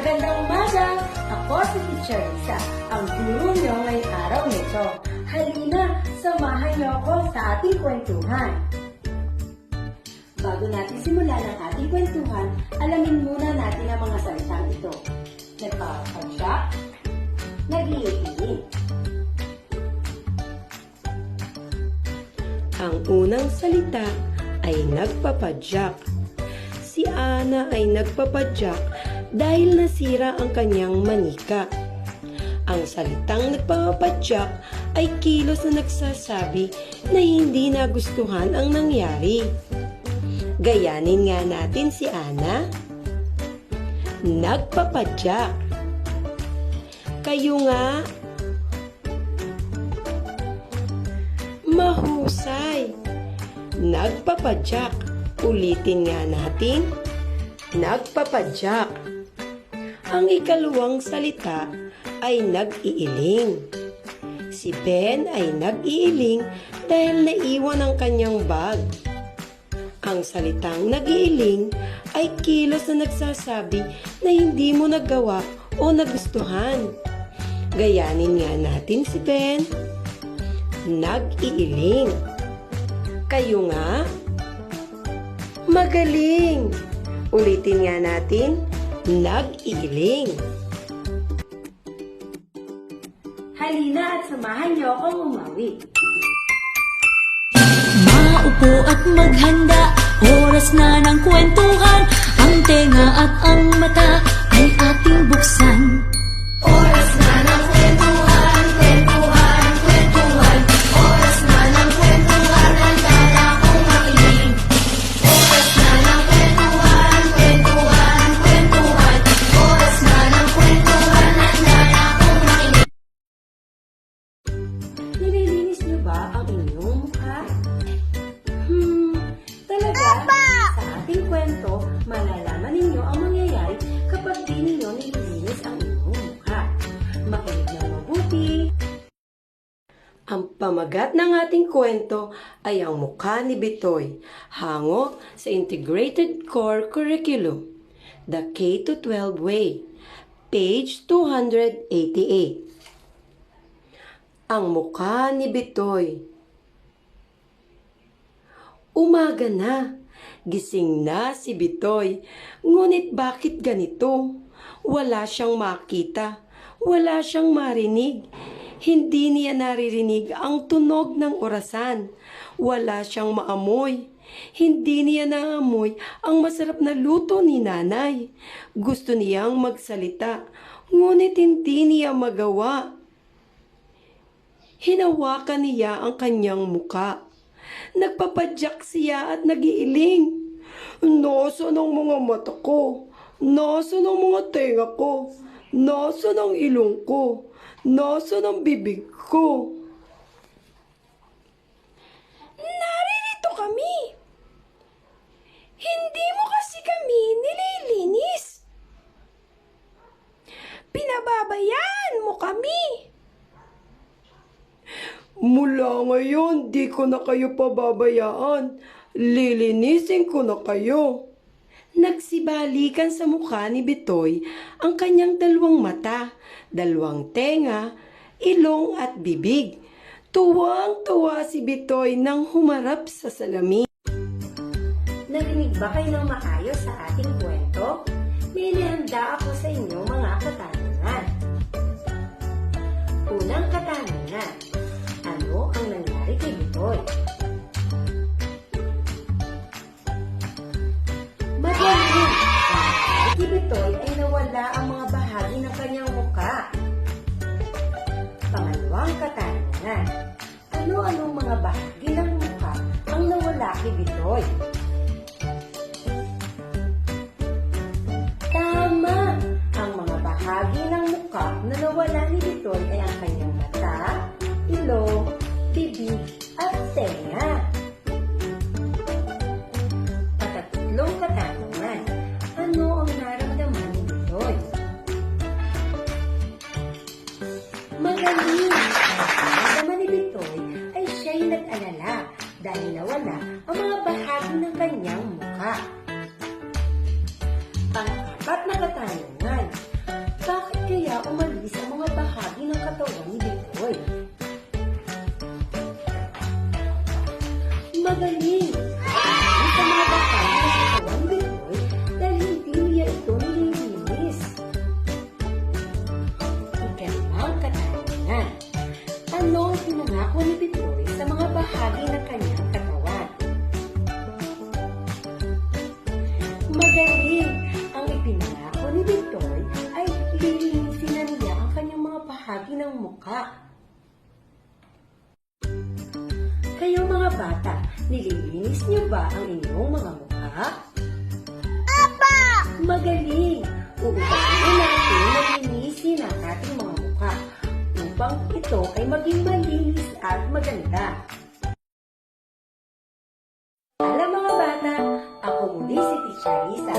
Magandang umaga! Ako si Teacher Lisa, ang guru nyo ngayong araw nito. Halina, samahan niyo ako sa ating kwentuhan. Bago natin simulan ang ating kwentuhan, alamin muna natin ang mga salitang ito. Nagpapadya, nag-iiling. Ang unang salita ay nagpapadyak. Si Ana ay nagpapadyak dahil nasira ang kanyang manika. Ang salitang nagpapadyak ay kilos na nagsasabi na hindi nagustuhan ang nangyari. Gayanin nga natin si Ana. Nagpapadyak. Kayo nga Mahusay. Nagpapadyak. Ulitin nga natin. Nagpapadyak. Ang ikalawang salita ay nag-iiling. Si Ben ay nag-iiling dahil naiwan ang kanyang bag. Ang salitang nag-iiling ay kilos na nagsasabi na hindi mo nagawa o nagustuhan. Gayanin nga natin si Ben nag-iiling. Kayo nga? Magaling! Ulitin nga natin, nag-iiling. Halina at samahan niyo akong umawi. Maupo at maghanda, oras na ng kwentuhan Ang tenga at ang mata ay ating buksan Oras kapag di ninyo nililinis ang inyong mukha. Makinig na mabuti. Ang pamagat ng ating kwento ay ang mukha ni Bitoy, hango sa Integrated Core Curriculum, The K-12 Way, page 288. Ang mukha ni Bitoy. Umaga na. Gising na si Bitoy. Ngunit bakit ganito? Wala siyang makita. Wala siyang marinig. Hindi niya naririnig ang tunog ng orasan. Wala siyang maamoy. Hindi niya naamoy ang masarap na luto ni nanay. Gusto niyang magsalita, ngunit hindi niya magawa. Hinawakan niya ang kanyang muka. Nagpapadyak siya at nagiiling. Nasaan ang mga mata ko? Nasaan ang mga tenga ko? Nasaan ang ilong ko? Nasaan ang bibig ko? Naririto kami. Hindi mo kasi kami nililinis. Pinababayaan mo kami. Mula ngayon, di ko na kayo pababayaan. Lilinisin ko na kayo. Nagsibalikan sa mukha ni Bitoy ang kanyang dalawang mata, dalawang tenga, ilong at bibig. Tuwang-tuwa si Bitoy nang humarap sa salamin. Narinig ba kayo ng maayos sa ating kwento? May inihanda ako sa inyo mga katanungan. Ng mukha ang nawala kay Bitoy? Tama! Ang mga bahagi ng mukha na nawala ni Bitoy ay ang kanyang mata, ilong, bibig, at tenga. Mukha. Kayo mga bata, nililinis niyo ba ang inyong mga mukha? Apa! Magaling! Uupahin natin na linisin ang ating mga mukha upang ito ay maging malinis at maganda. Alam mga bata, ako muli si Teacher Lisa,